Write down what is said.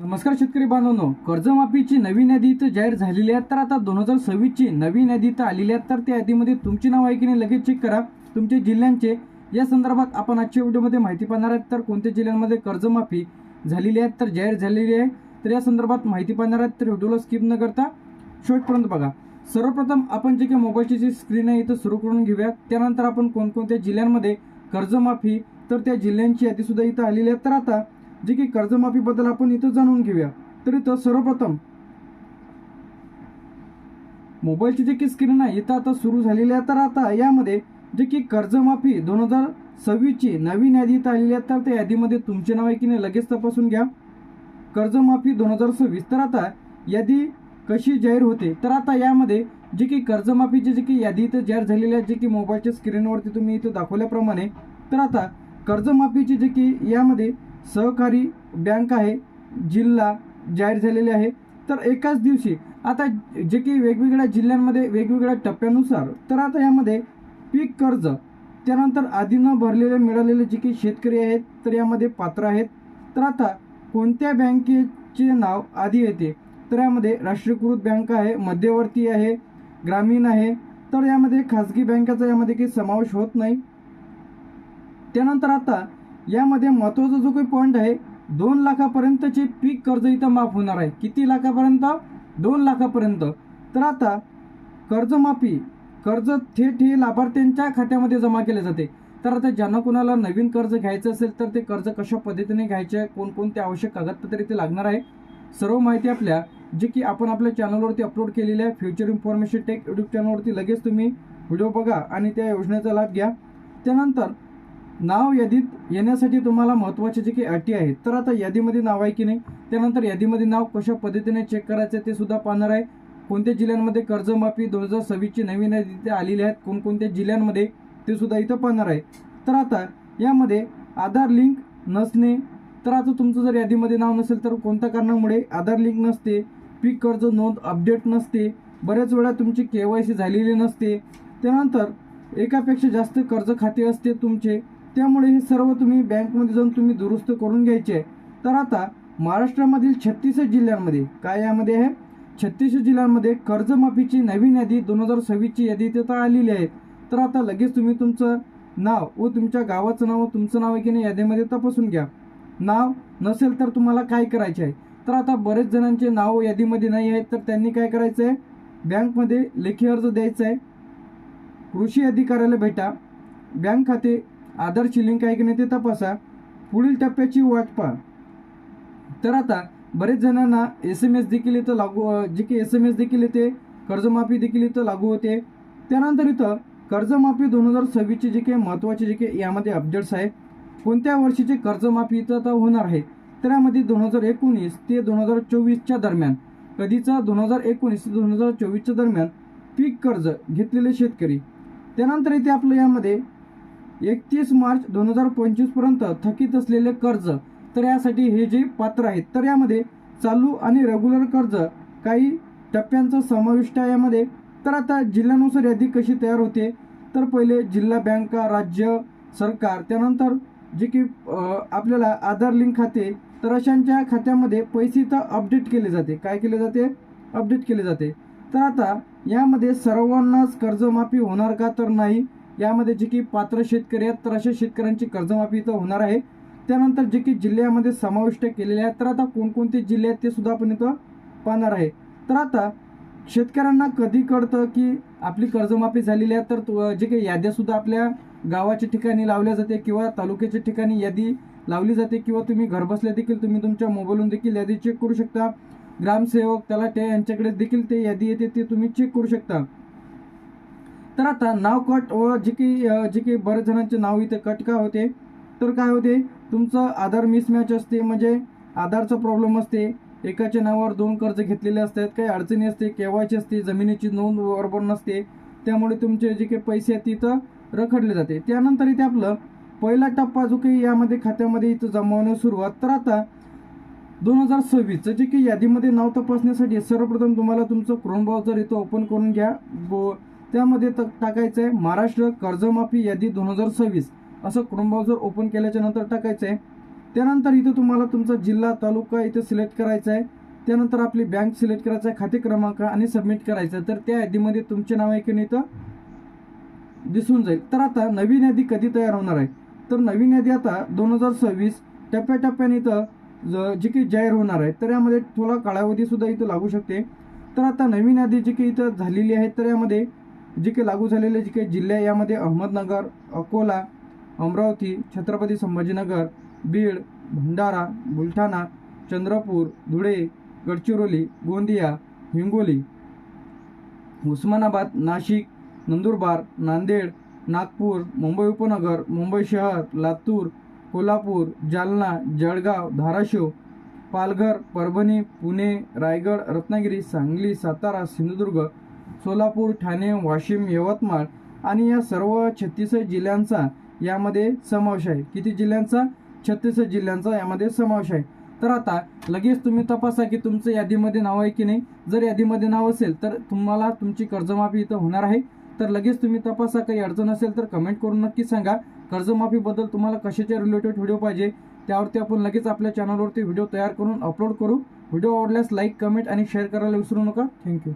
नमस्कार शेतकरी बांधवांनो कर्जमाफीची नवीन यादी इथं जाहीर झालेली आहे. तर आता दोन हजार सव्वीसची नवीन यादी इथं आलेली आहे. तर त्या यादीमध्ये तुमची नाव आहे की नाही लगेच चेक करा. तुमच्या जिल्ह्यांचे या संदर्भात आपण आजच्या व्हिडिओमध्ये माहिती पाहणार आहेत. तर कोणत्या जिल्ह्यांमध्ये कर्जमाफी झालेली आहे तर जाहीर झालेली आहे. तर या संदर्भात माहिती पाहणार आहेत. तर व्हिडिओला स्किप न करता शेवटपर्यंत बघा. सर्वप्रथम आपण जे काही मोबाईलची जी स्क्रीन आहे इथं सुरू करून घेऊया त्यानंतर आपण कोणकोणत्या जिल्ह्यांमध्ये कर्जमाफी तर त्या जिल्ह्यांची यादीसुद्धा इथं आलेली आहे. तर आता जे की कर्जमाफीबद्दल आपण इथं जाणून घेऊया. तर इथं सर्वप्रथम मोबाईलची जे की स्क्रीन आहे इथं आता सुरू झालेली आहे. तर आता यामध्ये जे की कर्जमाफी दोन हजार सव्वीसची नवीन यादी इथं आलेली आहे. तर त्या यादीमध्ये तुमचे नाव आहे की नाही लगेच तपासून घ्या. कर्जमाफी दोन हजार सव्वीस. तर आता यादी कशी जाहीर होते? तर आता यामध्ये जे की कर्जमाफीची जे की यादी इथं जाहीर झालेली आहे जे की मोबाईलच्या स्क्रीनवरती तुम्ही इथं दाखवल्याप्रमाणे तर आता कर्जमाफीची जे की यामध्ये सहकारी बँक आहे जिल्हा जाहीर झालेले आहे. तर एकाच दिवशी आता जे की वेगवेगळ्या जिल्ह्यांमध्ये वेगवेगळ्या टप्प्यानुसार तर आता यामध्ये पीक कर्ज त्यानंतर आधी न भरलेले मिळालेले जे की शेतकरी आहेत तर यामध्ये पात्र आहेत. तर आता कोणत्या बँकेचे नाव आधी येते? तर यामध्ये राष्ट्रीयकृत बँक आहे मध्यवर्ती आहे ग्रामीण आहे. तर यामध्ये खाजगी बँकेचा यामध्ये काही समावेश होत नाही. त्यानंतर आता यामध्ये महत्त्वाचा जो काही पॉईंट आहे दोन लाखापर्यंतचे पीक कर्ज इथं माफ होणार आहे. किती लाखापर्यंत? दोन लाखापर्यंत. तर आता कर्जमाफी कर्ज थेट हे लाभार्थ्यांच्या खात्यामध्ये जमा केले जाते. तर आता ज्यांना कोणाला नवीन कर्ज घ्यायचं असेल तर ते कर्ज कशा पद्धतीने घ्यायचे आहे कोणकोणते आवश्यक कागदपत्रे इथे लागणार आहे सर्व माहिती आपल्या जे की आपण आपल्या चॅनलवरती अपलोड केलेली आहे फ्युचर इन्फॉर्मेशन टेक यूट्यूब चॅनलवरती लगेच तुम्ही व्हिडिओ बघा आणि त्या योजनेचा लाभ घ्या. त्यानंतर नाव यादीत येण्यासाठी तुम्हाला महत्त्वाचे जे काही अटी आहेत तर आता यादीमध्ये नाव आहे की नाही? त्यानंतर यादीमध्ये नाव कशा पद्धतीने चेक करायचं ते सुद्धा पाहणार आहे. कोणत्या जिल्ह्यांमध्ये कर्जमाफी दोन हजार सव्वीसची नवीन यादी इथे आलेली आहेत कोणकोणत्या जिल्ह्यांमध्ये ते सुद्धा इथं पाहणार आहे. तर आता यामध्ये आधार लिंक नसणे तर आता तुमचं जर यादीमध्ये नाव नसेल तर कोणत्या कारणामुळे आधार लिंक नसते पीक कर्ज नोंद अपडेट नसते बऱ्याच वेळा तुमची के वाय सी झालेली नसते त्यानंतर एकापेक्षा जास्त कर्ज खाते असते तुमचे त्यामुळे हे सर्व तुम्ही बँकमध्ये जाऊन तुम्ही दुरुस्त करून घ्यायचे. तर आता महाराष्ट्रामधील छत्तीस जिल्ह्यांमध्ये काय यामध्ये आहे? छत्तीस जिल्ह्यांमध्ये कर्जमाफीची नवीन यादी दोन हजार सव्वीसची यादी तिथं आलेली आहे. तर आता लगेच तुम्ही तुमचं नाव व तुमच्या गावाचं नाव तुमचं नाव आहे की नाही यादीमध्ये तपासून घ्या. नाव नसेल तर तुम्हाला काय करायचे आहे? तर आता बरेच जणांचे नाव यादीमध्ये नाही आहेत तर त्यांनी काय करायचं आहे? बँकमध्ये लेखी अर्ज द्यायचा आहे. कृषी अधिकाऱ्याला भेटा. बँक खाते आधारची लिंक आहे की नाही ते तपासा. पुढील टप्प्याची वाट पहा. तर आता बरेच जणांना एस एम एस देखील इथं लागू जे की एस एम एस देखील येते कर्जमाफी देखील इथं लागू होते. त्यानंतर इथं कर्जमाफी दोन हजार सव्वीसचे जे काही महत्त्वाचे जे काही यामध्ये अपडेट्स आहे कोणत्या वर्षीचे कर्जमाफी इथं आता होणार आहे तर यामध्ये दोन हजार एकोणीस ते दोन हजार चोवीसच्या दरम्यान कधीचा दोन हजार एकोणीस ते दोन हजार चोवीसच्या दरम्यान पीक कर्ज घेतलेले शेतकरी. त्यानंतर इथे आपलं यामध्ये एकतीस मार्च दोन हजार पंचवीसपर्यंत थकीत असलेले कर्ज तर यासाठी हे जे पात्र आहेत तर यामध्ये चालू आणि रेग्युलर कर्ज काही टप्प्यांचा समाविष्ट आहे यामध्ये. तर आता जिल्ह्यानुसार यादी कशी तयार होते? तर पहिले जिल्हा बँका राज्य सरकार त्यानंतर जे की आपल्याला आधार लिंक खाते तर अशांच्या खात्यामध्ये पैसे तर अपडेट केले जाते. काय केले जाते? अपडेट केले जाते. तर आता यामध्ये सर्वांनाच कर्जमाफी होणार का तर नाही यामध्ये जे की पात्र शेतकरी आहेत तर अशा शेतकऱ्यांची कर्जमाफी इथं होणार आहे. त्यानंतर जे की जिल्ह्यामध्ये समाविष्ट केलेले आहेत तर आता कोणकोणते जिल्हे आहेत ते सुद्धा आपण इथं पाहणार आहे. तर आता शेतकऱ्यांना कधी कळतं की आपली कर्जमाफी झालेली आहे तर जे काही याद्यासुद्धा आपल्या गावाच्या ठिकाणी लावल्या जाते किंवा तालुक्याच्या ठिकाणी यादी लावली जाते किंवा तुम्ही घरबसल्या देखील तुम्ही तुमच्या मोबाईलवरून देखील यादी चेक करू शकता. ग्रामसेवक तलाटे यांच्याकडे देखील ते यादी येते ते तुम्ही चेक करू शकता. तर आता नाव कट व जे की जे की बऱ्याच जणांचे नाव इथे कट का होते? तर काय होते? तुमचं आधार मिसमॅच असते म्हणजे आधारचा प्रॉब्लेम असते. एकाच्या नावावर दोन कर्ज घेतलेले असतात काही अडचणी असते केवायची असते जमिनीची नोंद बरोबर नसते. त्यामुळे तुमचे जे काही पैसे आहेत तिथं रखडले जाते. त्यानंतर इथे आपलं पहिला टप्पा जो काही यामध्ये खात्यामध्ये इथं जमावण्यास सुरुवात. तर आता दोन हजार सव्वीसचं जे की यादीमध्ये नाव तपासण्यासाठी सर्वप्रथम तुम्हाला तुमचं क्रोम ब्राउझर इथं ओपन करून घ्या. त्यामध्ये टाकायचं आहे महाराष्ट्र कर्जमाफी यादी दोन हजार सव्वीस. असं क्रोम ब्राउझर ओपन केल्याच्यानंतर टाकायचं आहे त्यानंतर इथं तुम्हाला तुमचा जिल्हा तालुका इथं सिलेक्ट करायचा आहे त्यानंतर आपली बँक सिलेक्ट करायचं आहे खाते क्रमांक आणि सबमिट करायचं आहे तर त्या यादीमध्ये तुमचे नाव आहे की नाही इथं दिसून जाईल. तर आता नवीन यादी कधी तयार होणार आहे? तर नवीन यादी आता दोन हजार सव्वीस टप्प्याटप्प्याने इथं ज- जी की जाहीर होणार आहे. तर यामध्ये थोडा कालावधीसुद्धा इथं लागू शकते. तर आता नवीन यादी जी की इथं झालेली आहे तर यामध्ये जे काही लागू झालेले जे काही जिल्हे यामध्ये अहमदनगर अकोला अमरावती छत्रपती संभाजीनगर बीड भंडारा बुलढाणा चंद्रपूर धुळे गडचिरोली गोंदिया हिंगोली उस्मानाबाद नाशिक नंदुरबार नांदेड नागपूर मुंबई उपनगर मुंबई शहर लातूर कोल्हापूर जालना जळगाव धाराशिव पालघर परभणी पुणे रायगड रत्नागिरी सांगली सातारा सिंधुदुर्ग सोलापूर ठाणे वाशिम यवतमाळ आणि या सर्व छत्तीस जिल्ह्यांचा यामध्ये समावेश आहे. किती जिल्ह्यांचा? छत्तीस जिल्ह्यांचा यामध्ये समावेश आहे. तर आता लगेच तुम्ही तपासा की तुमचं यादीमध्ये नाव आहे की नाही. जर यादीमध्ये नाव असेल तर तुम्हाला तुमची कर्जमाफी इथं होणार आहे. तर लगेच तुम्ही तपासा. काही अडचण असेल तर कमेंट करून नक्की सांगा. कर्जमाफीबद्दल तुम्हाला कशाच्या रिलेटेड व्हिडिओ पाहिजे त्यावरती आपण लगेच आपल्या चॅनलवरती व्हिडिओ तयार करून अपलोड करू. व्हिडिओ आवडल्यास लाईक कमेंट आणि शेअर करायला विसरू नका. थँक्यू